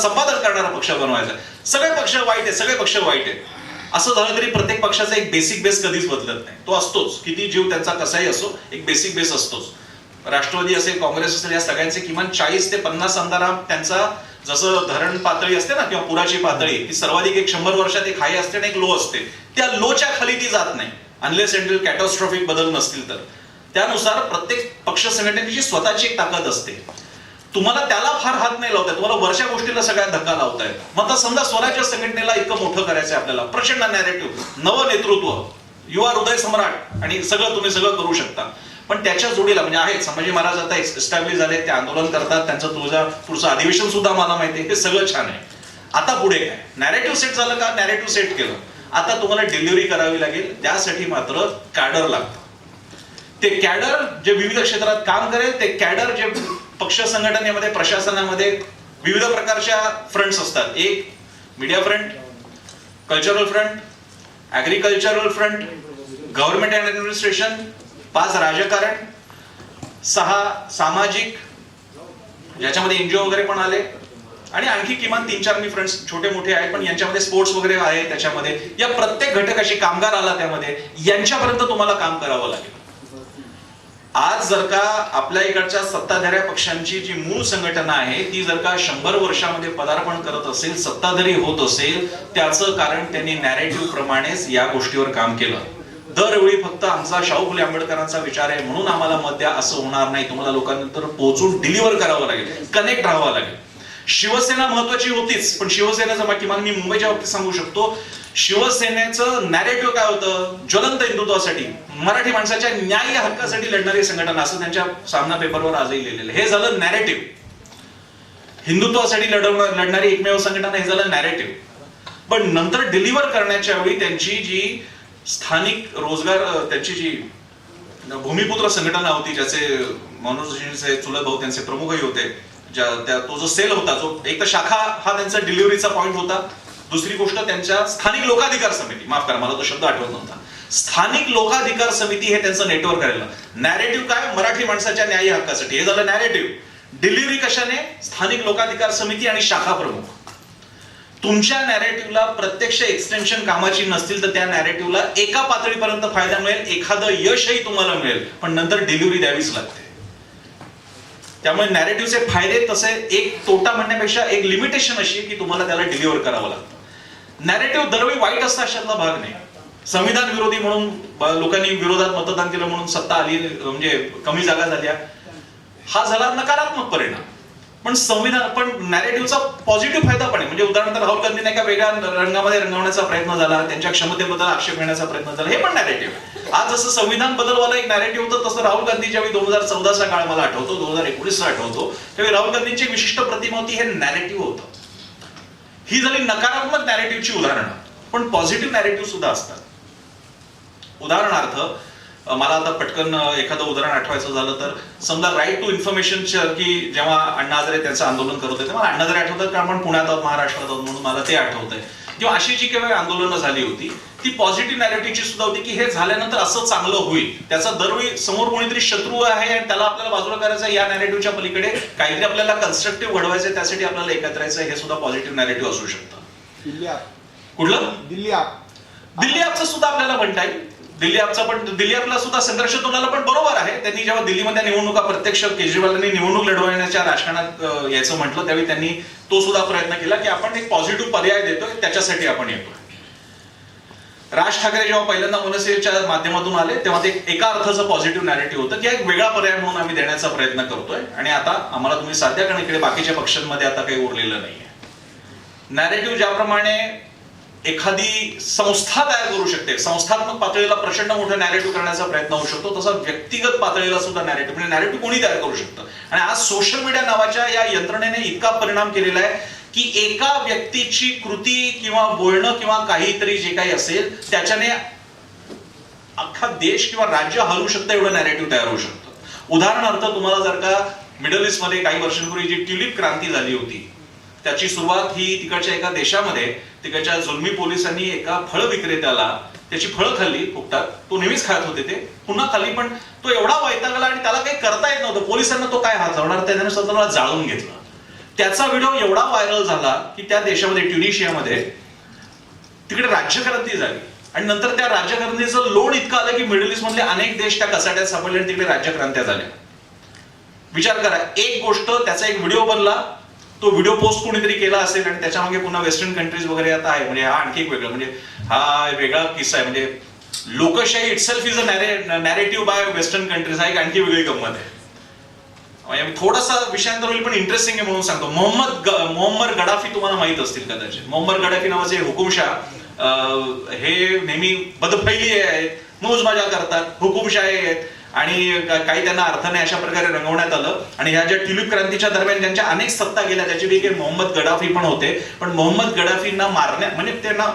संपादन करणारा पक्ष बनवायचा. सगळे पक्ष वाईट आहे सगळे पक्ष वाईट आहेत. असं झालं तरी प्रत्येक पक्षाचा एक बेसिक बेस कधीच बदलत नाही. तो असतोच. किती जीव त्यांचा कसाही असो एक बेसिक बेस असतोच. राष्ट्रवादी असेल काँग्रेस असेल या सगळ्यांचे किमान चाळीस ते पन्नास आमदार त्यांचा जसं धरण पातळी असते ना किंवा पुराची पातळी ती सर्वाधिक एक शंभर वर्षात एक हाय असते आणि एक लो असते. त्या लोच्या खाली ती जात नाही. अनलेस अँड कॅटॉस्ट्रॉफिक बदल नसतील तर. त्यानुसार प्रत्येक पक्ष संघटनेची स्वतःची एक ताकद असते. तुम्हाला त्याला फार हात नाही लावताय. तुम्हाला वरच्या गोष्टीला सगळ्यात धक्का लावताय. मग आता समजा स्वराज्य संघटनेला इतकं मोठं करायचं आपल्याला. प्रचंड नॅरेटिव्ह नवं नेतृत्व. युवा हृदय सम्राट. आणि सगळं तुम्ही सगळं करू शकता. पण त्याच्या जोडीला म्हणजे आहेत संभाजी महाराज आता एस्टॅब्लिश झाले ते आंदोलन करतात त्यांचं तुझा पुढचं अधिवेशन सुद्धा मला माहिती हे सगळं छान आहे. आता पुढे काय? नॅरेटिव्ह सेट झालं का? नॅरेटिव्ह सेट केलं. आता तुम्हाला डिलिव्हरी करावी लागेल. त्यासाठी मात्र कॅडर लागतं. ते कॅडर जे विविध क्षेत्रात काम करेल ते कॅडर जे पक्ष संघटनेमध्ये प्रशासनामध्ये विविध प्रकारच्या फ्रंट्स असतात. एक media front cultural front agricultural front government and administration पाच राजकारण सहा सामाजिक ज्याच्यामध्ये एनजीओ वगैरे पण आले. आणि आणखी किमान तीन चार मी फ्रेंड्स छोटे मोठे आहेत पण यांच्यामध्ये स्पोर्ट्स वगैरे आहे त्याच्यामध्ये. या प्रत्येक घटकाशी कामगार आला त्यामध्ये यांच्यापर्यंत तुम्हाला काम करावं लागेल. आज जर का आपल्या इकडच्या सत्ताधाऱ्या पक्षांची जी मूळ संघटना आहे ती जर का शंभर वर्षामध्ये पदार्पण करत असेल सत्ताधारी होत असेल त्याचं कारण त्यांनी नॅरेटिव्ह प्रमाणेच या गोष्टीवर काम केलं. दरवेळी फक्त आमचा शाहू फुले आंबेडकरांचा विचार आहे म्हणून आम्हाला मत द्या असं होणार नाही. तुम्हाला लोकांनंतर पोहोचून डिलिव्हर करावं लागेल कनेक्ट राहावं लागेल. शिवसेना महत्वाची होतीच पण शिवसेनेचं मग किमान मी मुंबईच्या बाबतीत सांगू शकतो. शिवसेनेचं नॅरेटिव्ह काय होतं? ज्वलंत हिंदुत्वासाठी मराठी माणसाच्या न्याय हक्कासाठी लढणारी संघटना असं त्यांच्या सामना पेपरवर आजही लिहिलेलं आहे. हे झालं नॅरेटिव्ह हिंदुत्वासाठी लढवण लढणारी एकमेव संघटना हे झालं नॅरेटिव्ह पण नंतर डिलिव्हर करण्याच्या वेळी त्यांची जी स्थानिक रोजगार त्यांची जी भूमिपुत्र संघटना होती ज्याचे मनोजजींचे चुलत भाऊ त्यांचे प्रमुखही होते ज्या त्या तो जो सेल होता जो एक तर शाखा हा त्यांचा डिलिव्हरीचा पॉईंट होता. दुसरी गोष्ट त्यांच्या स्थानिक लोकाधिकार समिती. माफ करा मला तो शब्द आठवत नव्हता. स्थानिक लोकाधिकार समिती हे त्यांचं नेटवर्क राहिलं. नॅरेटिव्ह काय? मराठी माणसाच्या न्याय हक्कासाठी. हे झालं नॅरेटिव्ह डिलिव्हरी कशाने? स्थानिक लोकाधिकार समिती आणि शाखा प्रमुख. तुमच्या नॅरेटिव्हला प्रत्यक्ष एक्सटेन्शन कामाची नसतील तर त्या नॅरेटिव्हला एका पातळीपर्यंत फायदा मिळेल एखादं यशही तुम्हाला मिळेल. पण नंतर डिलिव्हरी द्यावीच लागते. त्यामुळे नॅरेटिव्हचे फायदे तसे एक तोटा म्हणण्यापेक्षा एक लिमिटेशन अशी की तुम्हाला त्याला डिलिव्हर करावं लागतं. नॅरेटिव्ह दरवेळी वाईट असतं अशातला भाग नाही. संविधान विरोधी म्हणून लोकांनी विरोधात मतदान केलं म्हणून सत्ता आली म्हणजे कमी जागा झाल्या. हा झाला नकारात्मक परिणाम. पण संविधान पण नॅरेटिव्हचा पॉझिटिव्ह फायदा पण आहे. म्हणजे उदाहरणार्थ राहुल गांधींना एका वेगळ्या रंगामध्ये रंगवण्याचा प्रयत्न झाला त्यांच्या क्षमतेबद्दल आक्षेप घेण्याचा प्रयत्न झाला हे पण नॅरेटिव्ह आज जसं संविधान बदलवाला एक नॅरेटिव्ह होतं तसं राहुल गांधी ज्यावेळी दोन हजार चौदाचा काळ मला आठवतो दोन हजार एकोणीसचा आठवतो त्यावेळी राहुल गांधींची विशिष्ट प्रतिमा होती हे नॅरेटिव्ह होतं. ही झाली नकारात्मक नॅरेटिव्हची उदाहरणं. पण पॉझिटिव्ह नॅरेटिव्ह सुद्धा असतात. उदाहरणार्थ मला आता पटकन एखादं उदाहरण आठवायचं झालं तर समजा राईट टू इन्फॉर्मेशन की जेव्हा अण्णा हजारे त्यांचं आंदोलन करत होते तेव्हा अण्णा हजारे आठवतात कारण आपण पुण्यात आहोत महाराष्ट्रात आहोत म्हणून मला ते आठवत आहे किंवा अशी जी काही आंदोलनं झाली होती ती पॉझिटिव्ह नॅरेटिव्हची सुद्धा होती की हे झाल्यानंतर असं चांगलं होईल. त्याचा दरवेळी समोर कोणीतरी शत्रू आहे आणि त्याला आपल्याला बाजूला करायचं या नॅरेटिव्हच्या पलीकडे काहीतरी आपल्याला कन्स्ट्रक्टिव्ह घडवायचं त्यासाठी आपल्याला एकत्र यायचं आहे, हे सुद्धा पॉझिटिव्ह नॅरेटिव्ह असू शकतं. दिल्ली आप कुठलं? दिल्ली आप दिल्ली ॲपचं सुद्धा आपल्याला म्हणता येईल. दिल्ली आपचा पण दिल्ली आपला सुद्धा संघर्ष तुम्हाला पण बरोबर आहे. त्यांनी जेव्हा दिल्लीमध्ये निवडणुका प्रत्यक्ष केजरीवालांनी निवडणूक लढवण्याच्या राजकारणात यायचं म्हटलं त्यावेळी त्यांनी तो सुद्धा प्रयत्न केला की आपण एक पॉझिटिव्ह पर्याय देतोय त्याच्यासाठी आपण येतोय. राज ठाकरे जेव्हा पहिल्यांदा मनसेच्या माध्यमातून आले तेव्हा ते एका अर्थाचं पॉझिटिव्ह नॅरेटिव्ह होतं की एक वेगळा पर्याय म्हणून आम्ही देण्याचा प्रयत्न करतोय आणि आता आम्हाला तुम्ही साध्या कारण इकडे बाकीच्या पक्षांमध्ये आता काही उरलेलं नाहीये. नॅरेटिव्ह ज्याप्रमाणे एखादी संस्था तयार करू शकते. संस्थात्मक पातळीला प्रचंड मोठं नॅरेटिव्ह करण्याचा प्रयत्न होऊ शकतो. तसा व्यक्तिगत पातळीला सुद्धा नॅरेटिव्ह म्हणजे नॅरेटिव्ह कोणी तयार करू शकतं? आणि आज सोशल मीडिया नावाच्या या यंत्रणेने इतका परिणाम केलेला आहे की एका व्यक्तीची कृती किंवा बोलणं किंवा काहीतरी जे काही असेल त्याच्याने अख्खा देश किंवा राज्य हलवू शकतं एवढं नॅरेटिव्ह तयार होऊ शकतं. उदाहरणार्थ तुम्हाला जर का मिडल ईस्टमध्ये काही वर्षांपूर्वी जी ट्युलिप क्रांती झाली होती त्याची सुरुवात ही तिकडच्या एका देशामध्ये तिकडच्या जुलमी पोलिसांनी एका फळ विक्रेत्याला त्याची फळं खाल्ली फुकटात. तो नेहमीच खात होते ते पुन्हा खाल्ली पण तो एवढा वैतागला आणि त्याला काही करता येत नव्हतं. पोलिसांना तो काय हात त्याने स्वतःला जाळून घेतलं. त्याचा व्हिडिओ एवढा व्हायरल झाला की त्या देशामध्ये ट्युनिशियामध्ये तिकडे राज्यक्रांती झाली. आणि नंतर त्या राज्यक्रांतीचं लोण इतकं आलं की मिडल ईस्ट मधले अनेक देश त्या कसाट्यात सापडले आणि तिकडे राज्यक्रांत्या झाल्या. विचार करा एक गोष्ट त्याचा एक व्हिडिओ बनला तो व्हिडिओ पोस्ट कोणीतरी केला असेल आणि त्याच्यामागे पुन्हा वेस्टर्न कंट्रीज वगैरे आता आहे. म्हणजे हा आणखी एक वेगळं म्हणजे हा वेगळा किस्सा आहे. म्हणजे लोकशाही itself is a narrative by western countries हा एक आणखी वेगळी गंमत आहे. म्हणजे थोडासा विषयांतर होईल पण इंटरेस्टिंग आहे म्हणून सांगतो. मोहम्मद ग- मोहम्मद गडाफी तुम्हाला माहीत असतील कदाचित. मोहम्मद गडाफी नावाचे हुकुमशाह हे नेहमी बदफैली आहेत मौज मजा करतात. हुकुमशाही आहेत. आणि काही त्यांना अर्थ नाही अशा प्रकारे रंगवण्यात आलं. आणि ह्या ज्या ट्युलिप क्रांतीच्या दरम्यान ज्यांच्या अनेक सत्ता गेल्या त्याच्यापैकी एक मोहम्मद गडाफी पण होते. पण मोहम्मद गडाफींना मारण्या म्हणजे त्यांना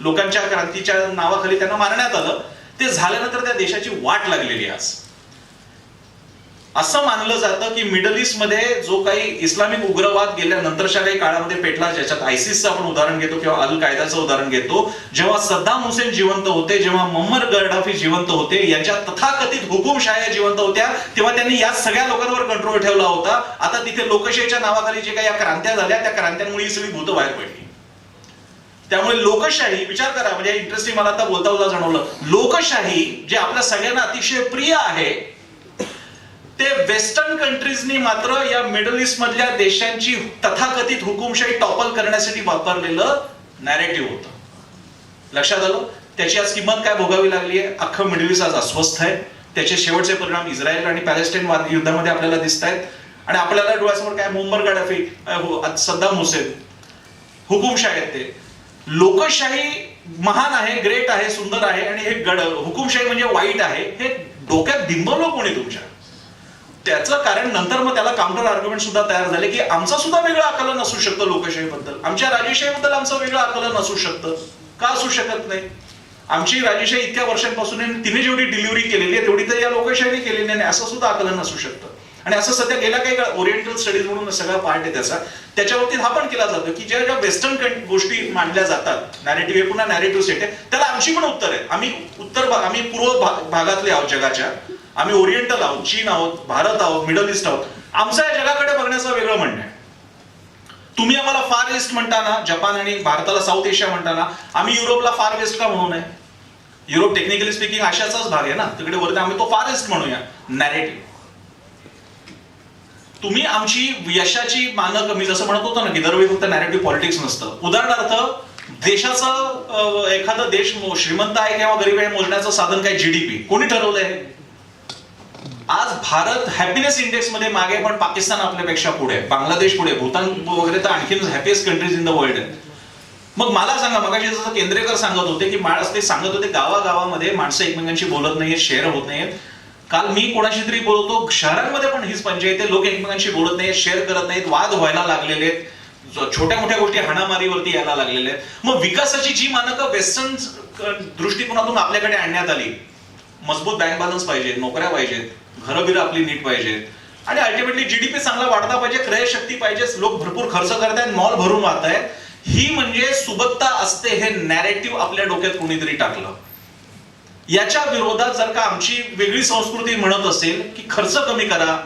लोकांच्या क्रांतीच्या नावाखाली त्यांना मारण्यात आलं. ते झाल्यानंतर त्या देशाची वाट लागलेली आहे आज. असं मानलं जातं की मिडल ईस्टमध्ये जो काही इस्लामिक उग्रवाद गेल्या नंतरच्या काही काळामध्ये पेटला ज्याच्यात आयसिसचं आपण उदाहरण घेतो किंवा अल कायदाचं उदाहरण घेतो जेव्हा सद्दाम हुसेन जिवंत होते जेव्हा मम्मर गडाफी जिवंत होते यांच्या तथाकथित हुकुमशाह्या जिवंत होत्या तेव्हा त्यांनी या सगळ्या लोकांवर कंट्रोल ठेवला होता. आता तिथे लोकशाहीच्या नावाखाली जे काही या क्रांत्या झाल्या त्या क्रांत्यांमुळे ही सगळी भूत बाहेर पडली. त्यामुळे लोकशाही विचार करा म्हणजे इंटरेस्टिंग मला आता बोलता बोलता जाणवलं. लोकशाही जे आपल्या सगळ्यांना अतिशय प्रिय आहे ते वेस्टर्न कंट्रीजनी मात्र या मिडल ईस्ट मधल्या देशांची तथाकथित हुकुमशाही टॉपल करण्यासाठी वापरलेलं नॅरेटिव्ह होतं. लक्षात आलं? त्याची आज किंमत काय भोगावी लागली आहे अख्खं मिडल ईस्ट आज अस्वस्थ आहे. त्याचे शेवटचे परिणाम इस्रायल आणि पॅलेस्टाईन युद्धामध्ये आपल्याला दिसत आहेत आणि आपल्याला डोळ्यासमोर काय मुंबर गडाफी हो, सद्दाम हुसेन हुकुमशाही आहेत ते. लोकशाही महान आहे ग्रेट आहे सुंदर आहे आणि हे गड हुकुमशाही म्हणजे वाईट आहे हे डोक्यात बिंबवलं कोणी तुमच्या? त्याचं कारण नंतर मग त्याला काउंटर आर्ग्युमेंट सुद्धा तयार झाले की आमचं सुद्धा वेगळं आकलन असू शकतं लोकशाहीबद्दल. आमच्या राजेशाहीबद्दल आमचं वेगळं आकलन असू शकतं. का असू शकत नाही? आमची राजेशाही इतक्या वर्षांपासून तिने जेवढी डिलिव्हरी केलेली आहे तेवढी तर या लोकशाहीने केलेली नाही असं सुद्धा आकलन असू शकतं. आणि असं सध्या गेल्या काही काळ ओरिएंटल स्टडीज म्हणून सगळा पार्ट आहे त्याचा. त्याच्यावरती हा पण केला जातो की ज्या ज्या वेस्टर्न गोष्टी मांडल्या जातात नॅरेटिव्ह हे पुन्हा नॅरेटिव्ह सेट आहे त्याला आमची पण उत्तर आहे. आम्ही उत्तर आम्ही पूर्व भागातले आहोत जगाच्या. आम्ही ओरिएंटल आहोत चीन आहोत भारत आहोत मिडल ईस्ट आहोत. आमचं या जगाकडे बघण्याचं वेगळं म्हणणं आहे. तुम्ही आम्हाला फार ईस्ट म्हणताना जपान आणि भारताला साऊथ एशिया म्हणताना आम्ही युरोपला फार वेस्ट का म्हणू नये युरोप टेक्निकली स्पीकिंग आशियाचाच भाग आहे ना तिकडे वरती आम्ही तो फार ईस्ट म्हणूया नॅरेटिव्ह तुम्ही आमची यशाची मानक मी जसं म्हणत होतो ना की दरवेळी फक्त नॅरेटिव्ह पॉलिटिक्स नसतं. उदाहरणार्थ देशाचं एखादा देश श्रीमंत आहे किंवा गरीब आहे मोजण्याचं साधन काय जीडीपी कोणी ठरवलंय? आज भारत हॅपीनेस इंडेक्समध्ये मागे पण पाकिस्तान आपल्यापेक्षा पुढे. आहे बांगलादेश पुढे. भूतान वगैरे तर आणखीन happiest countries in the world आहेत. मग मला सांगा मगाशी जसं केंद्रेकर सांगत होते की माणस ते सांगत होते गावागावामध्ये माणसं एकमेकांशी बोलत नाहीयेत शेअर होत नाहीयेत. काल मी कोणाशी तरी बोलतो शहरांमध्ये पण हीच पंचायत आहे लोक एकमेकांशी बोलत नाहीत शेअर करत नाहीत वाद व्हायला लागलेले आहेत. छोट्या मोठ्या गोष्टी हाणामारीवरती यायला लागलेल्या आहेत. मग विकासाची जी मानकं वेस्टर्न दृष्टिकोनातून आपल्याकडे आणण्यात आली मजबूत बँक बॅलन्स पाहिजे नोकऱ्या पाहिजेत घरं बिरं आपली नीट पाहिजे. आणि अल्टिमेटली जीडीपी चांगला वाढता पाहिजे क्रयशक्ती पाहिजे लोक भरपूर खर्च करतायत मॉल भरून वाहत आहेत ही म्हणजे सुबत्ता असते हे नॅरेटिव्ह आपल्या डोक्यात कोणीतरी टाकलं. याच्या विरोधात जर का आमची वेगळी संस्कृती म्हणत असेल की खर्च कमी करा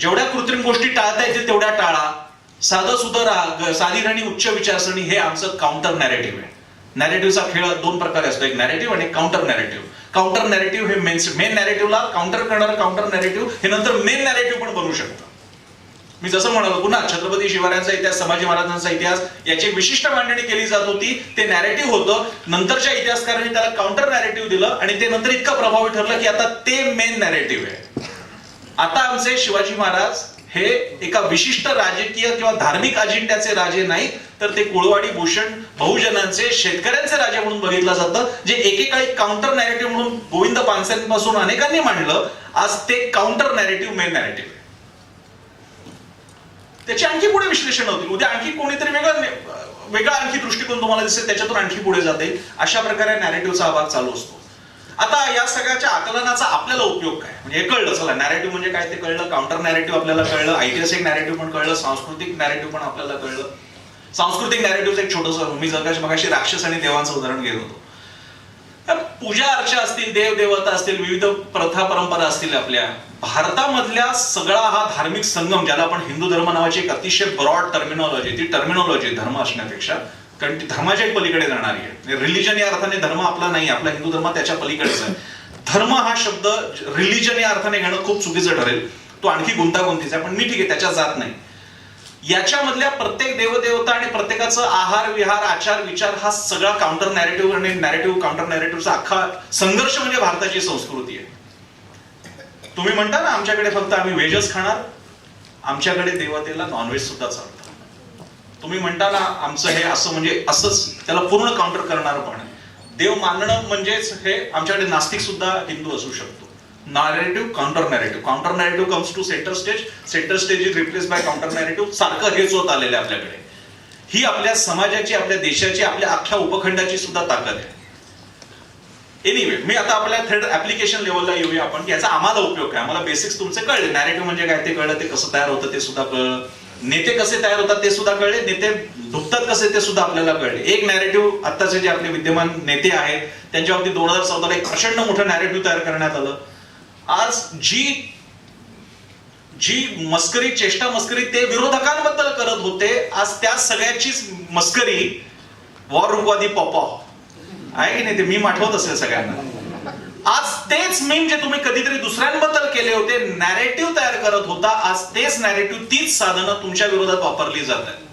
जेवढ्या कृत्रिम गोष्टी टाळता येतील तेवढ्या टाळा साधं सुधं राहा साधी आणि उच्च विचारसरणी हे आमचं काउंटर नॅरेटिव्ह आहे. नॅरेटिव्हचा खेळ दोन प्रकारे असतो एक नॅरेटिव्ह आणि काउंटर नॅरेटिव्ह काउंटर नॅरेटिव्ह हे मेन मेन नॅरेटिव्हला काउंटर करणारं काउंटर नॅरेटिव्ह हे नंतर मेन नॅरेटिव्ह पण बनू शकतं. मी जसं म्हणालो पुन्हा छत्रपती शिवरायांचा इतिहास संभाजी महाराजांचा इतिहास याची विशिष्ट मांडणी केली जात होती. ते नॅरेटिव्ह होतं. नंतरच्या इतिहासकारांनी त्याला काउंटर नॅरेटिव्ह दिलं आणि ते नंतर इतकं प्रभावी ठरलं की आता ते मेन नॅरेटिव्ह आहे. आता आमचे शिवाजी महाराज हे एका विशिष्ट राजकीय किंवा धार्मिक अजेंड्याचे राजे नाहीत तर ते कुळवाडी भूषण बहुजनांचे शेतकऱ्यांचे राजे म्हणून बघितलं जातं जे एकेकाळी काउंटर नॅरेटिव्ह म्हणून गोविंद पानसेंपासून अनेकांनी मांडलं. आज ते काउंटर नॅरेटिव्ह मेन नॅरेटिव्ह त्याचे आणखी पुढे विश्लेषण होतील. उद्या आणखी कोणीतरी वेगळा वेगळा आणखी दृष्टिकोन तुम्हाला दिसेल त्याच्यातून आणखी पुढे जाते. अशा प्रकारे नॅरेटिव्हचा हा भाग चालू असतो. आता या सगळ्याच्या आकलनाचा आपल्याला उपयोग काय? म्हणजे हे कळलं चला नॅरेटिव्ह म्हणजे काय ते कळलं काउंटर नॅरेटिव्ह आपल्याला कळलं ऐतिहासिक नॅरेटिव्ह पण कळलं सांस्कृतिक नॅरेटिव्ह पण आपल्याला कळलं. सांस्कृतिक नॅरेटिव्ह एक छोटस मी जगाशी मगाशी राक्षस आणि देवांचं उदाहरण घेत होतो. तर पूजा अर्चा असतील देव देवता असतील विविध प्रथा परंपरा असतील आपल्या भारतामधल्या सगळा हा धार्मिक संगम ज्याला आपण हिंदू धर्म नावाची एक अतिशय ब्रॉड टर्मिनॉलॉजी ती टर्मिनॉलॉजी धर्म असण्यापेक्षा कारण ती धर्माच्या एक पलीकडे जाणारी आहे. म्हणजे रिलिजन या अर्थाने धर्म आपला नाही आपला हिंदू धर्म त्याच्या पलीकडेच आहे. धर्म हा शब्द रिलिजन या अर्थाने घेणं खूप चुकीचं ठरेल. तो आणखी गुंतागुंतीचा आहे पण मी ठीक आहे त्याच्यात जात नाही. याच्यामधल्या प्रत्येक देवदेवता आणि प्रत्येकाचं आहार विहार आचार विचार हा सगळा काउंटर नॅरेटिव्ह आणि नॅरेटिव्ह काउंटर नॅरेटिव्हचा अख्खा संघर्ष म्हणजे भारताची संस्कृती आहे. तुम्ही म्हणता ना आमच्याकडे फक्त आम्ही व्हेजच खाणार आमच्याकडे देवतेला नॉनव्हेज सुद्धा चालतो. तुम्ही म्हणता ना आमचं हे असं म्हणजे असंच त्याला पूर्ण काउंटर करणार पण आहे? देव मानणं म्हणजेच हे आमच्याकडे नास्तिक सुद्धा हिंदू असू शकतो. Narrative counter narrative counter narrative comes to centre stage centre stage is replace by counter narrative सारखं हेच होत आलेलं आहे आपल्याकडे. ही आपल्या समाजाची आपल्या देशाची आपल्या अख्ख्या उपखंडाची सुद्धा ताकद आहे. एनिवे मी आता आपल्या थेट ऍप्लिकेशन लेवलला येऊया आपण. याचा आम्हाला उपयोग काय आम्हाला बेसिक्स तुमचे कळले. नॅरेटिव्ह म्हणजे काय ते कळलं ते कसं तयार होतं ते सुद्धा कळलं. नेते कसे तयार होतात ते सुद्धा कळले नेते दुखतात कसे ते सुद्धा आपल्याला कळले. एक नॅरेटिव्ह आत्ताचे जे आपले विद्यमान नेते आहेत त्यांच्या बाबतीत दोन हजार चौदाला एक प्रचंड मोठं नॅरेटिव्ह तयार करण्यात आलं. आज जी जी मस्करी चेष्टा मस्करी ते विरोधकांबद्दल करत होते आज त्या सगळ्याचीच मस्करी वॉर रूपवादी पॉपॉ आहे की नाही ते मी आठवत असेल सगळ्यांना. आज तेच मीम जे तुम्ही कधीतरी दुसऱ्यांबद्दल केले होते नॅरेटिव्ह तयार करत होता आज तेच नॅरेटिव्ह तीच साधनं तुमच्या विरोधात वापरली जात आहेत.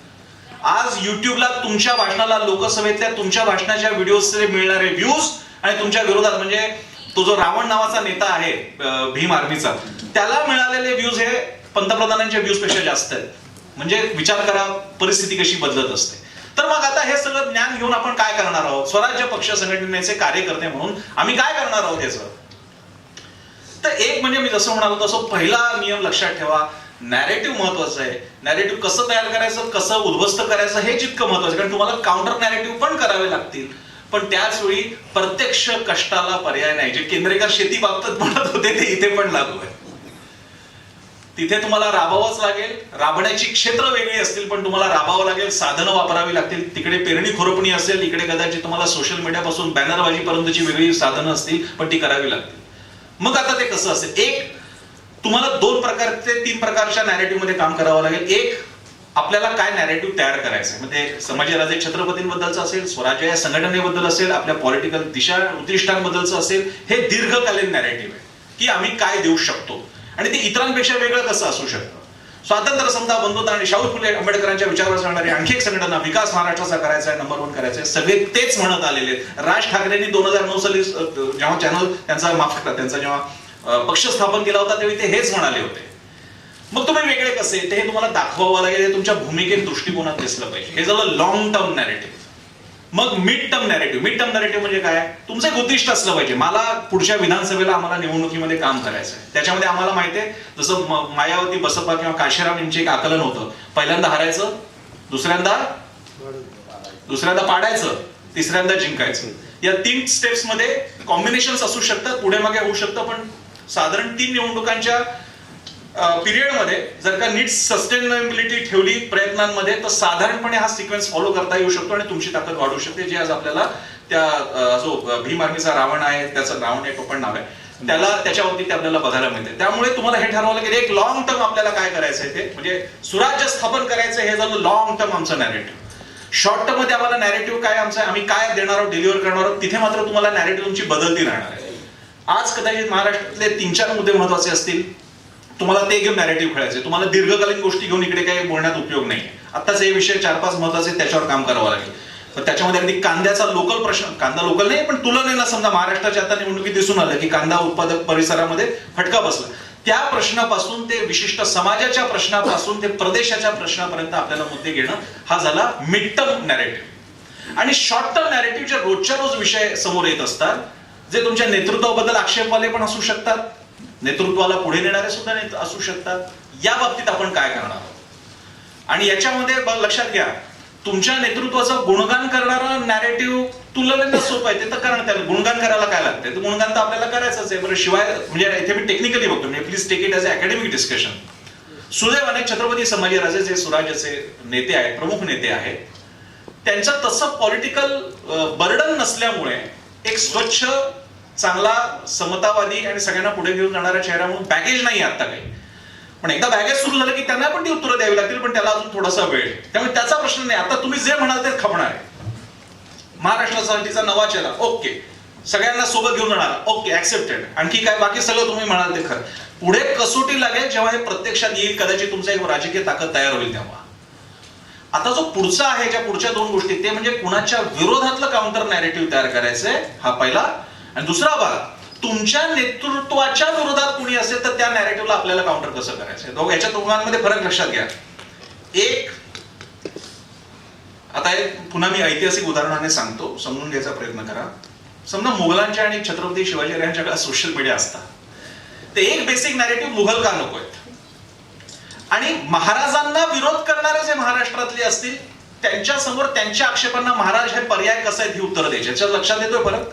आज युट्यूबला तुमच्या भाषणाला लोकसभेतल्या तुमच्या भाषणाच्या व्हिडिओचे मिळणारे व्ह्यूज आणि तुमच्या विरोधात म्हणजे तो जो रावण नावाचा नेता आहे भीम आर्मीचा त्याला मिळालेले व्ह्यूज हे पंतप्रधानांच्या व्ह्यूजपेक्षा जास्त आहेत. म्हणजे विचार करा परिस्थिती कशी बदलत असते. तर मग आता हे सगळं ज्ञान घेऊन आपण काय करणार आहोत? स्वराज्य पक्ष संघटनेचे कार्यकर्ते म्हणून आम्ही काय करणार आहोत याचं? तर एक म्हणजे मी जसं म्हणालो तसं पहिला नियम लक्षात ठेवा. नॅरेटिव्ह महत्वाचं आहे. नॅरेटिव्ह कसं तयार करायचं कसं उद्ध्वस्त करायचं हे जितकं महत्वाचं आहे. कारण तुम्हाला काउंटर नॅरेटिव्ह पण करावे लागतील. पण त्याच वेळी प्रत्यक्ष कष्टाला पर्याय नाही. जे केंद्रेकर शेती बाबतीत म्हणत होते ते इथे पण लागू आहे. तिथे तुम्हाला राबावंच लागेल. राबण्याची क्षेत्र वेगळी असतील पण तुम्हाला राबावं लागेल. साधनं वापरावी लागतील. तिकडे पेरणी खुरपणी असेल इकडे कदाचित तुम्हाला सोशल मीडियापासून बॅनरबाजीपर्यंतची वेगळी साधनं असतील पण ती करावी लागतील. मग आता ते कसं असेल? एक तुम्हाला दोन प्रकारचे तीन प्रकारच्या नॅरेटिव्हमध्ये काम करावं लागेल. एक आपल्याला काय नॅरेटिव्ह तयार करायचं आहे म्हणजे संभाजीराजे छत्रपतींबद्दलचं असेल स्वराज्य या संघटनेबद्दल असेल आपल्या पॉलिटिकल दिशा उद्दिष्टांबद्दलचं असेल हे दीर्घकालीन नॅरेटिव्ह आहे की आम्ही काय देऊ शकतो? आणि ते इतरांपेक्षा वेगळं कसं असू शकतं? स्वातंत्र्य समता बंधुता आणि शाहू फुले आंबेडकरांच्या विचारावर सांगणारी आणखी एक संघटना विकास महाराष्ट्राचा करायचा आहे नंबर वन करायचा आहे. सगळे तेच म्हणत आलेले राज ठाकरेंनी दोन हजार नऊ साली जेव्हा चॅनल त्यांचा माफ करा त्यांचा जेव्हा पक्ष स्थापन केला होता तेव्हा ते हेच म्हणाले होते. मग तुम्ही वेगळे कसे? ते हे तुम्हाला दाखवावं लागेल हे तुमच्या भूमिकेत दृष्टिकोनात दिसलं पाहिजे. हे झालं लॉंग टर्म नॅरेटिव्ह मग mid term narrative mid term narrative म्हणजे काय? तुमचं एक उद्दिष्ट असलं पाहिजे. मला पुढच्या विधानसभेला आम्हाला निवडणुकीमध्ये काम करायचं आहे त्याच्यामध्ये आम्हाला माहिती आहे जसं मायावती बसपा किंवा काशीराम यांचे एक आकलन होतं. पहिल्यांदा हरायचं दुसऱ्यांदा दुसऱ्यांदा पाडायचं तिसऱ्यांदा जिंकायचं. या तीन स्टेप्समध्ये कॉम्बिनेशन असू शकतात पुढे मागे होऊ शकतं पण साधारण तीन निवडणुकांच्या पिरियडमध्ये जर का नीट सस्टेनेबिलिटी ठेवली प्रयत्नांमध्ये तर साधारणपणे हा सिक्वेन्स फॉलो करता येऊ शकतो आणि तुमची ताकद वाढू शकते. जे आज आपल्याला त्या जो भीम आर्मीचा रावण आहे त्याचं रावण एक पण नाव आहे. त्याला त्याच्यावरती ते आपल्याला बघायला मिळते. त्यामुळे तुम्हाला हे ठरवावं लागेल एक लॉंग टर्म आपल्याला काय करायचं आहे ते? म्हणजे सुराज्य स्थापन करायचं हे झालं लॉंग टर्म आमचं नॅरेटिव्ह शॉर्ट टर्ममध्ये आम्हाला नॅरेटिव्ह काय आमचं आहे, आम्ही काय देणार आहोत डिलिव्हर करणार आहोत तिथे मात्र तुम्हाला नॅरेटिव्ह तुमची बदलती राहणार आहे. आज कदाचित महाराष्ट्रातले तीन चार मुद्दे महत्त्वाचे असतील. तुम्हाला ते घेऊन नॅरेटिव्ह खेळायचे तुम्हाला दीर्घकालीन गोष्टी घेऊन इकडे काही बोलण्यात उपयोग नाही. आताच हे विषय चार पाच महत्त्वाचे त्याच्यावर काम करावं लागेल. तर त्याच्यामध्ये अगदी कांद्याचा लोकल प्रश्न कांदा लोकल नाही पण तुलनेला समजा महाराष्ट्राच्या आता निवडणुकीत दिसून आलं की कांदा उत्पादक परिसरामध्ये फटका बसला. त्या प्रश्नापासून ते विशिष्ट समाजाच्या प्रश्नापासून ते प्रदेशाच्या प्रश्नापर्यंत आपल्याला मुद्दे घेणं हा झाला मिड टर्म नॅरेटिव्ह आणि शॉर्ट टर्म नॅरेटिव्ह जे रोजच्या रोज विषय समोर येत असतात जे तुमच्या नेतृत्वाबद्दल आक्षेपवाले पण असू शकतात नेतृत्वाला पुढे नेणारे सुद्धा नेत- असू शकतात. या बाबतीत आपण काय करणार आहोत? आणि याच्यामध्ये ब- लक्षात घ्या तुमच्या नेतृत्वाचं गुणगान करणारा नॅरेटिव्ह तुलनेनं सोपं आहे. ते तर कारण त्याला गुणगान करायला काय लागते तर गुणगान तर आपल्याला करायचंच आहे. बरं शिवाय म्हणजे इथे मी टेक्निकली बघतो. म्हणजे please take it as academic discussion सुदैवाने छत्रपती संभाजीराजे जे स्वराज्याचे नेते आहेत प्रमुख नेते आहेत. त्यांचं तसं पॉलिटिकल बर्डन नसल्यामुळे एक स्वच्छ चांगला समतावादी आणि सगळ्यांना पुढे घेऊन जाणारा चेहरा म्हणून बॅगेज नाही आता काही. पण एकदा बॅगेज सुरू झालं की त्यांना पण ती उत्तरं द्यावी लागतील पण त्याला अजून थोडासा वेळ. त्यामुळे त्याचा प्रश्न नाही. आता तुम्ही जे म्हणाल ते खपणार आहे. महाराष्ट्रासाठीचा नवा चेहरा. ओके. सगळ्यांना सोबत घेऊन जाणार. ओके ऍक्सेप्टेड आणखी काय? बाकी सगळं तुम्ही म्हणाल ते खरं. पुढे कसोटी लागेल जेव्हा हे प्रत्यक्षात येईल कदाचित तुमचा एक राजकीय ताकद तयार होईल तेव्हा. आता जो पुढचा आहे ज्या पुढच्या दोन गोष्टी ते म्हणजे कुणाच्या विरोधातलं काउंटर नॅरेटिव्ह तयार करायचंय हा पहिला. आणि दुसरा भाग तुमच्या नेतृत्वाच्या विरोधात कुणी असेल तर त्या नॅरेटिव्हला आपल्याला काउंटर कसं करायचं? दोघ याच्या दोघांमध्ये फरक लक्षात घ्या. एक आता एक पुन्हा मी ऐतिहासिक उदाहरणाने सांगतो समजून घ्यायचा प्रयत्न करा. समजा मुघलांच्या आणि छत्रपती शिवाजी यांच्या काळात सोशल मीडिया असतात ते एक बेसिक नॅरेटिव्ह मुघल का नको आहेत? आणि महाराजांना विरोध करणारे जे महाराष्ट्रातले असतील त्यांच्यासमोर त्यांच्या आक्षेपांना महाराज हे पर्याय कसं आहेत ही उत्तर द्यायची लक्षात येतोय फरक?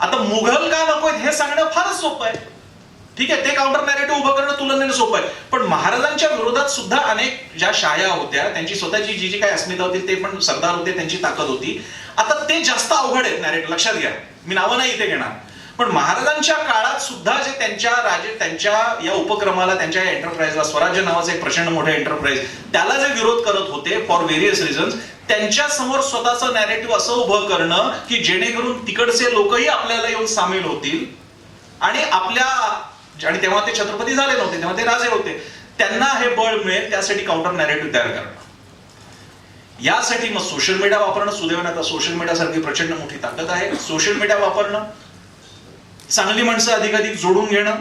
आता मुघल का नकोय हे सांगणं फारच सोपं आहे. ठीक आहे ते काउंटर नॅरेटिव्ह उभं करणं तुलनेने सोपं आहे. पण महाराजांच्या विरोधात सुद्धा अनेक ज्या शाया होत्या त्यांची स्वतःची जी जी काही अस्मिता होती ते पण सरदार होते त्यांची ताकद होती. आता ते जास्त अवघड आहेत नॅरेटिव्ह लक्षात घ्या. मी नावं नाही इथे घेणार. पण महाराजांच्या काळात सुद्धा जे त्यांच्या राजे त्यांच्या या उपक्रमाला त्यांच्या या एंटरप्राइजला स्वराज्य नावाचं एक प्रचंड मोठं एंटरप्राइज त्याला जे विरोध करत होते फॉर व्हेरियस रिझन्स त्यांच्यासमोर स्वतःचं नॅरेटिव्ह असं उभं करणं की जेणेकरून तिकडचे लोकही आपल्याला येऊन सामील होतील. आणि आपल्या आणि तेव्हा ते छत्रपती झाले नव्हते तेव्हा ते राजे होते. त्यांना हे बळ मिळेल त्यासाठी काउंटर नॅरेटिव्ह तयार करणं. यासाठी मग सोशल मीडिया वापरणं सुदैवाने आता सोशल मीडिया सारखी प्रचंड मोठी ताकद आहे. सोशल मीडिया वापरणं चांगली माणसं अधिकाधिक जोडून घेणं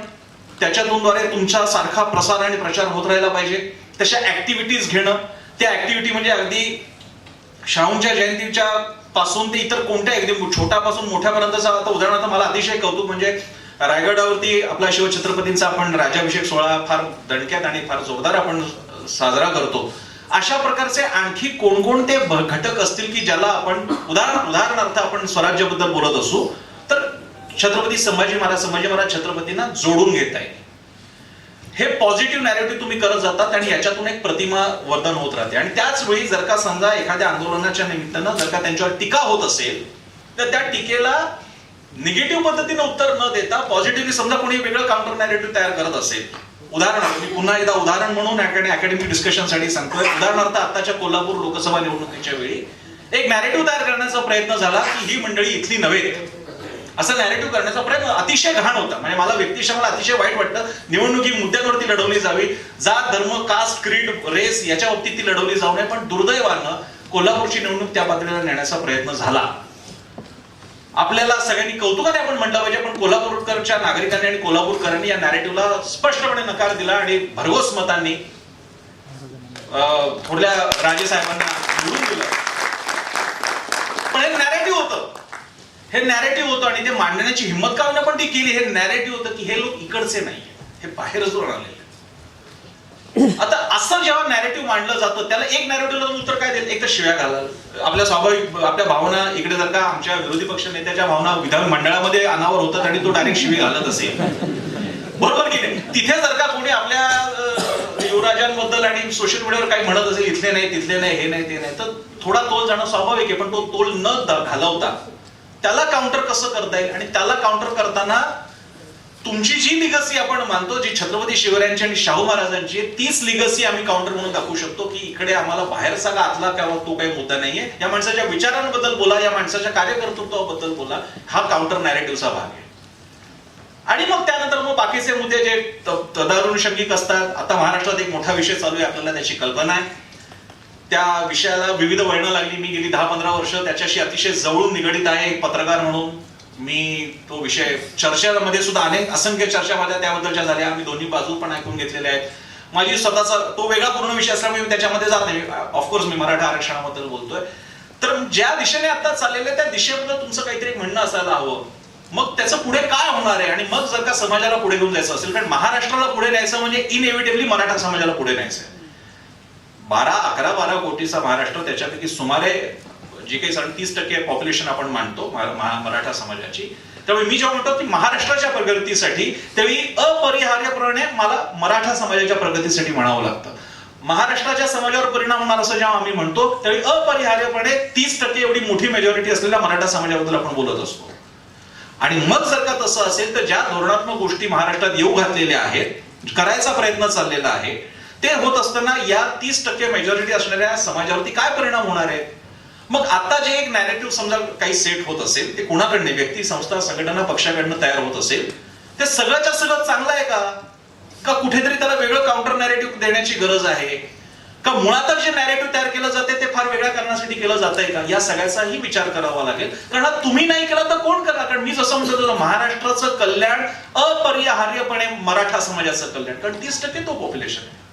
त्याच्यातून द्वारे तुमच्या सारखा प्रसार आणि प्रचार होत राहिला पाहिजे. तशा ऍक्टिव्हिटीज घेणं त्या ऍक्टिव्हिटी म्हणजे अगदी शाहूंच्या जयंतीच्या पासून ते इतर कोणत्या एकदम छोट्यापासून मोठ्यापर्यंतचा आता उदाहरणार्थ मला अतिशय कौतुक म्हणजे रायगडावरती आपला शिवछत्रपतींचा आपण राजाभिषेक सोहळा फार दणक्यात आणि फार जोरदार आपण साजरा करतो. अशा प्रकारचे आणखी कोणकोणते घटक असतील की ज्याला आपण उदाहरण उदाहरणार्थ आपण स्वराज्याबद्दल बोलत असू तर छत्रपती संभाजी महाराज संभाजी महाराज छत्रपतींना जोडून घेता येईल. हे पॉझिटिव्ह नॅरेटिव्ह तुम्ही करत जातात आणि याच्यातून एक प्रतिमा वर्धन होत राहते. आणि त्याच वेळी जर का समजा एखाद्या आंदोलनाच्या निमित्तानं जर का त्यांच्यावर टीका होत असेल तर त्या टीकेला निगेटिव्ह पद्धतीने उत्तर न देता पॉझिटिव्हली समजा कोणी वेगळं काउंटर नॅरेटिव्ह तयार करत असेल. उदाहरणार्थ मी पुन्हा एकदा उदाहरण म्हणून अकॅडमिक डिस्कशनसाठी सांगतोय. उदाहरणार्थ आताच्या कोल्हापूर लोकसभा निवडणुकीच्या वेळी एक नॅरेटिव्ह तयार करण्याचा प्रयत्न झाला की ही मंडळी इथली नव्हे. असं नॅरेटिव्ह करण्याचा प्रयत्न अतिशय घाण होता. म्हणजे मला व्यक्तिशः मला अतिशय वाईट वाटतं. निवडणुकी मुद्द्यांवरती लढवली जावी. जात धर्म कास्ट क्रीड रेस याच्या बाबतीत ती लढवली जाऊ नये. पण दुर्दैवानं कोल्हापूरची निवडणूक त्या पातळीला नेण्याचा प्रयत्न झाला. आपल्याला सगळ्यांनी कौतुकाने आपण म्हटलं पाहिजे पण कोल्हापूरकरच्या नागरिकांनी आणि कोल्हापूरकरांनी या नॅरेटिव्हला स्पष्टपणे नकार दिला आणि भरघोस मतांनी थोड्या राजे साहेबांना निवडून दिलं. पण हे नॅरेटिव्ह होतं. हे नॅरेटिव्ह होतं आणि ते मांडण्याची हिंमत का पण ती केली. हे नॅरेटिव्ह होतं की हे लोक इकडचे नाही हे बाहेरच जोर आलेले आता असं जेव्हा नॅरेटिव्ह मांडलं जातं त्याला एक नॅरेटिव्हला उत्तर काय देईल? एक तर शिव्या घालाल. आपल्या स्वाभाविक आपल्या भावना इकडे जर का आमच्या विरोधी पक्ष नेत्याच्या भावना विधान मंडळामध्ये अनावर होतात आणि तो डायरेक्ट शिवी घालत असेल. बरोबर की नाही? तिथे जर का कोणी आपल्या युवराजांबद्दल आणि सोशल मीडियावर काही म्हणत असेल इथले नाही तिथले नाही हे नाही ते नाही तर थोडा तोल जाणं स्वाभाविक आहे पण तो तोल न घालवता त्याला काउंटर कसं करता येईल? आणि त्याला काउंटर करताना तुमची जी लिगसी आपण मानतो जी छत्रपती शिवरायांची आणि शाहू महाराजांची आहे, तीच लिगसी आम्ही काउंटर म्हणून दाखवू शकतो की इकडे आम्हाला बाहेरचा का आतला त्यावर तो काही मुद्दा नाहीये. या माणसाच्या विचारांबद्दल बोला या माणसाच्या कार्यकर्तृत्वाबद्दल बोला. हा काउंटर नॅरेटिव्हचा भाग आहे. आणि मग त्यानंतर मग बाकीचे मुद्दे जे तदारुण शंकिक असतात आता महाराष्ट्रात एक मोठा विषय चालू आहे आपल्याला त्याची कल्पना आहे. त्या विषयाला विविध वळणं लागली. मी गेली दहा पंधरा वर्ष त्याच्याशी अतिशय जवळून निगडीत आहे एक पत्रकार म्हणून. मी तो विषय चर्चेमध्ये सुद्धा अनेक असंख्य चर्चा माझ्या त्याबद्दलच्या झाल्या. आम्ही दोन्ही बाजू पण ऐकून घेतलेल्या आहेत. माझी स्वतःचा तो वेगळा पूर्ण विषय असल्यामुळे मी त्याच्यामध्ये जात नाही. ऑफकोर्स मी मराठा आरक्षणाबद्दल बोलतोय. तर ज्या दिशेने आता चाललेलं त्या दिशेबद्दल तुमचं काहीतरी म्हणणं असायला हवं. मग त्याचं पुढे काय होणार आहे? आणि मग जर का समाजाला पुढे घेऊन जायचं असेल कारण महाराष्ट्राला पुढे न्यायचं म्हणजे इनएव्हिटेबली मराठा समाजाला पुढे न्यायचं आहे. बारा अकरा बारा कोटीचा महाराष्ट्र त्याच्यापैकी सुमारे जे काही साडे तीस टक्के पॉप्युलेशन आपण मानतो मराठा समाजाची. त्यामुळे मी जेव्हा म्हणतो की महाराष्ट्राच्या प्रगतीसाठी त्यावेळी अपरिहार्यपणे मला मराठा समाजाच्या प्रगतीसाठी म्हणावं लागतं. महाराष्ट्राच्या समाजावर परिणाम होणार असं जेव्हा आम्ही म्हणतो त्यावेळी अपरिहार्यपणे तीस टक्के एवढी मोठी मेजॉरिटी असलेल्या मराठा समाजाबद्दल आपण बोलत असतो. आणि मग जर का तसं असेल तर ज्या धोरणात्मक गोष्टी महाराष्ट्रात येऊ घातलेल्या आहेत करायचा प्रयत्न चाललेला आहे ते होत असताना या तीस टक्के मेजॉरिटी असणाऱ्या समाजावरती काय परिणाम होणार आहे? मग आता जे एक नॅरेटिव्ह समजा काही सेट होत असेल ते कुणाकडनं व्यक्ती संस्था संघटना पक्षाकडनं तयार होत असेल ते सगळ्याच्या सगळं चांगलं आहे का? का कुठेतरी त्याला वेगळं काउंटर नॅरेटिव्ह देण्याची गरज आहे? का मुळातच जे नॅरेटिव्ह तयार केलं जाते ते फार वेगळ्या कारणासाठी केलं जात आहे का? या सगळ्याचाही विचार करावा लागेल. कारण तुम्ही नाही केला तर कोण करा? कारण मी जसं म्हणतो महाराष्ट्राचं कल्याण अपरिहार्यपणे मराठा समाजाचं कल्याण. कारण तीस टक्के तो पॉप्युलेशन आहे.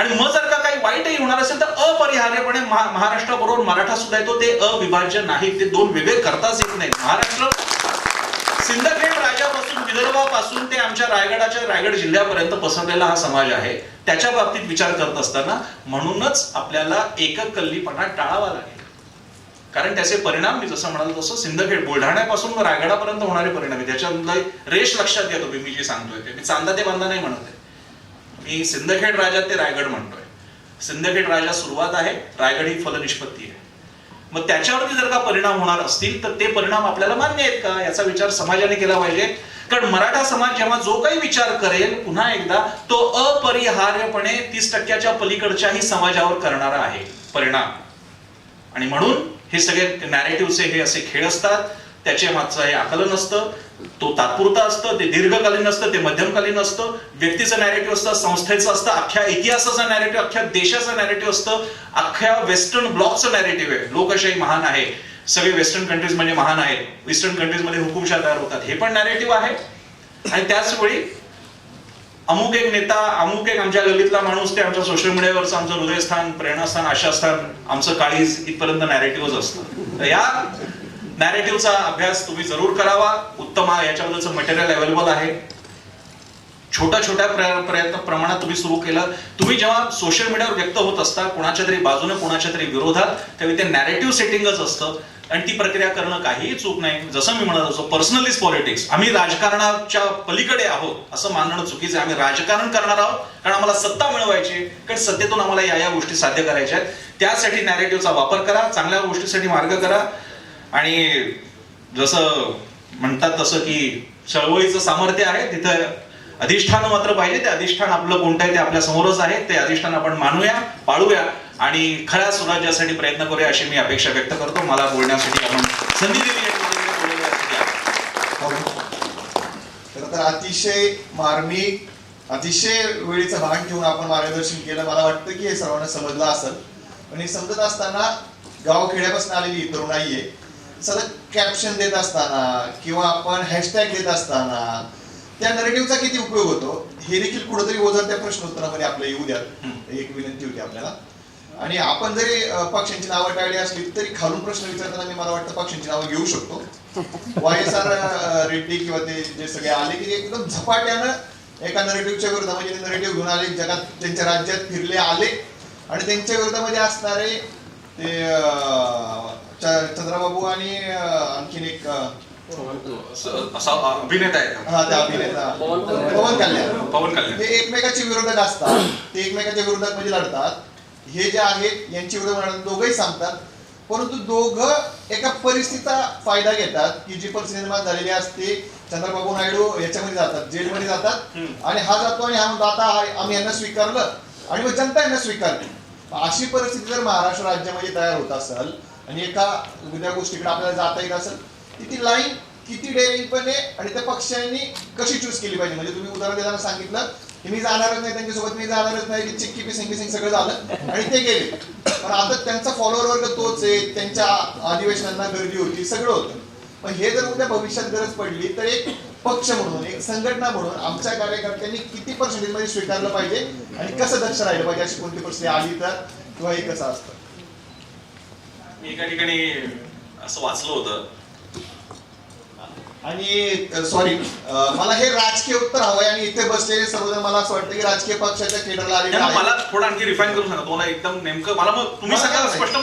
आणि मग जर का काही वाईटही होणार असेल तर अपरिहार्यपणे महाराष्ट्राबरोबर मराठा सुद्धा येतो. ते अविभाज्य नाही ते दोन वेगळे करताच येत नाही महाराष्ट्र सिंदखेड राजापासून विदर्भापासून ते आमच्या रायगडाच्या रायगड जिल्ह्यापर्यंत पसरलेला हा समाज आहे. त्याच्या बाबतीत विचार करत असताना म्हणूनच आपल्याला एकक कल्लीपणा टाळावा लागेल. कारण त्याचे परिणाम मी जसं म्हणालो तसं सिंदखेड बुलढाण्यापासून रायगडापर्यंत होणारे परिणाम आहे त्याच्यामधला रेश लक्षात घ्या तुम्ही मी जे सांगतोय ते. मी चांदा ते बांधा नाही म्हणत आहे. मी सिंदखेड राजा ते रायगड म्हणतोय. सिंदखेड राजा सुरुवात आहे रायगड ही फलनिष्पत्ती आहे. मग त्याच्यावरती जर का परिणाम होणार असतील तर ते परिणाम आपल्याला मान्य आहेत का? याचा विचार समाजाने केला पाहिजे. कारण मराठा समाज जेव्हा जो काही विचार करेल पुन्हा एकदा तो अपरिहार्यपणे तीस टक्क्याच्या पलीकडच्याही समाजावर करणारा आहे परिणाम. आणि म्हणून हे सगळे नॅरेटिव्हचे हे असे खेळ असतात त्याच्या मागचं हे आकलन असतं. तो तात्पुरता असतं ते दीर्घकालीन असतं ते मध्यमकालीन असतं व्यक्तीचं नॅरेटिव्ह असतं संस्थेचं असतं अख्ख्या इतिहासाचं नॅरेटिव्ह अख्ख्या देशाचं नॅरेटिव्ह असतं अख्ख्या वेस्टर्न ब्लॉकचं नॅरेटिव्ह आहे. लोकशाही महान आहे सगळे वेस्टर्न कंट्रीज म्हणजे महान आहेत. वेस्टर्न कंट्रीजमध्ये हुकुमशाह तयार होतात. हे पण नॅरेटिव्ह आहे. आणि त्याच वेळी अमुक एक नेता अमुक एक आमच्या गल्लीतला माणूस ते आमच्या सोशल मीडियावरचं आमचं हृदयस्थान प्रेरणास्थान आशास्थान आमचं काळीज इथपर्यंत नॅरेटिव्हच असतं. या नॅरेटिव्हचा अभ्यास तुम्ही जरूर करावा. उत्तम हा याच्याबद्दलचं मटेरियल अवेलेबल आहे. छोट्या छोट्या प्रयत्न प्रमाणात तुम्ही सुरू केलं. तुम्ही जेव्हा सोशल मीडियावर व्यक्त होत असता कोणाच्या तरी बाजूने कोणाच्या तरी विरोधात त्यावेळी ते नॅरेटिव्ह सेटिंगच असतं आणि ती प्रक्रिया करणं काहीही चूक नाही. जसं मी म्हणत असतो पर्सनलिस्ट पॉलिटिक्स आम्ही राजकारणाच्या पलीकडे आहोत असं मानणं चुकीचं आहे. आम्ही राजकारण करणार आहोत कारण आम्हाला सत्ता मिळवायची कारण सत्तेतून आम्हाला या या गोष्टी साध्य करायच्या आहेत. त्यासाठी नॅरेटिव्हचा वापर करा चांगल्या गोष्टीसाठी मार्ग करा. आणि जसं म्हणतात तसं की चळवळीचं सामर्थ्य आहे तिथं अधिष्ठान मात्र पाहिजे. ते अधिष्ठान आपलं कोणतं आहे ते आपल्या समोरच आहे. ते अधिष्ठान आपण मानूया पाळूया आणि खऱ्या स्वराज्यासाठी प्रयत्न करूया अशी मी अपेक्षा व्यक्त करतो. मला बोलण्यासाठी आपण संधी दिली खरं तर अतिशय मार्मिक अतिशय वेळेचं भान ठेवून आपण मार्गदर्शन केलं. मला वाटतं की हे सर्वांना समजलं असेल. पण हे समजत असताना गावखेड्यापासून आलेली तरुणाई आहे. सतत कॅप्शन देत असताना किंवा आपण हॅशटॅग देत असताना त्या नरेटिव्हचा किती उपयोग होतो? हे देखील कुठेतरी ओझर त्या प्रश्नोत्तरामध्ये आपल्या येऊ द्या एक विनंती होती आपल्याला. आणि आपण जरी अ, पक्षांची नावं टाळली असली तरी खालून प्रश्न विचारताना मी मला वाटतं पक्षांची नावं घेऊ शकतो. वाय एस आर रेड्डी किंवा ते जे सगळे आले की ते एकदम झपाट्यानं एका नरेटिव्हच्या विरोधामध्ये नरेटिव्ह घेऊन आले जगात त्यांच्या राज्यात फिरले आले आणि त्यांच्या विरोधामध्ये असणारे ते चंद्रबाबू आणि आणखीन एक अभिनेता आहे हा त्या अभिनेता. पवन कल्याण. पवन कल्याण. ते एकमेकाचे विरोधक असतात. ते एकमेकाच्या विरोधात म्हणजे लढतात. हे जे आहेत यांची विरोध दोघंही सांगतात. परंतु दोघं एका परिस्थितीचा फायदा घेतात की जी परिस्थिती निर्माण झालेली असते चंद्रबाबू नायडू याच्यामध्ये जातात जेलमध्ये जातात. आणि हा जातो आणि हा म्हणतो आता हा- आम्ही यांना स्वीकारलं आणि मग जनता यांना स्वीकारली. अशी परिस्थिती जर महाराष्ट्र राज्यामध्ये तयार होत असेल आणि एका उद्या गोष्टीकडे आपल्याला जाता येत असेल ती ती लाईन किती डेअरिंगपणे आणि त्या पक्षांनी कशी चूज केली पाहिजे? म्हणजे तुम्ही उदाहरण देताना सांगितलं की मी जाणारच नाही त्यांच्यासोबत मी जाणारच नाही की चिक्की पिसिंग पिसिंग सगळं झालं आणि ते गेले. पण आता त्यांचा फॉलोअर वर्ग तोच आहे त्यांच्या अधिवेशनांना गर्दी होती सगळं होतं. पण हे जर उद्या भविष्यात गरज पडली तर एक पक्ष म्हणून एक संघटना म्हणून आमच्या कार्यकर्त्यांनी किती पर्सेंटेजमध्ये स्वीकारलं पाहिजे आणि कसं दक्ष राहिलं पाहिजे अशी कोणती परिस्थिती आली तर किंवा हे कसं असतं? मी एका ठिकाणी असं वाचलं होतं आणि सॉरी मला हे राजकीय उत्तर हवंय आणि इथे बसलेले सर्वजण मला असं वाटतं की राजकीय पक्षाच्या केंद्राला आलेले आहेत. मला थोडं आणखी रिफाईन करून सांगा तुम्हाला एकदम नेमकं मला मग तुम्ही सगळं स्पष्ट